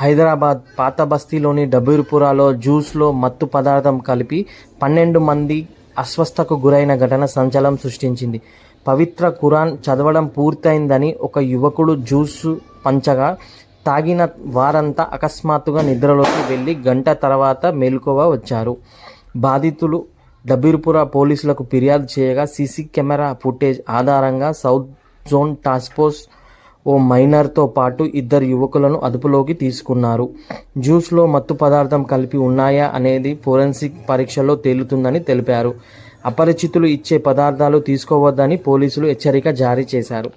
హైదరాబాద్ పాత బస్తీలోని డబీర్పురాలో జ్యూస్లో మత్తు పదార్థం కలిపి పన్నెండు మంది అస్వస్థకు గురైన ఘటన సంచలనం సృష్టించింది. పవిత్ర ఖురాన్ చదవడం పూర్తయిందని ఒక యువకుడు జ్యూస్ పంచగా తాగిన వారంతా అకస్మాత్తుగా నిద్రలోకి వెళ్ళి గంట తర్వాత మేలుకోవ వచ్చారు. బాధితులు డబీర్పుర పోలీసులకు ఫిర్యాదు చేయగా సీసీ కెమెరా ఫుటేజ్ ఆధారంగా సౌత్ జోన్ టాస్క్ ఫోర్స్ ఓ మైనర్తో పాటు ఇద్దరు యువకులను అదుపులోకి తీసుకున్నారు. జ్యూస్లో మత్తు పదార్థం కలిపి ఉన్నాయా అనేది ఫోరెన్సిక్ పరీక్షలో తేలుతుందని తెలిపారు. అపరిచితులు ఇచ్చే పదార్థాలు తీసుకోవద్దని పోలీసులు హెచ్చరిక జారీ చేశారు.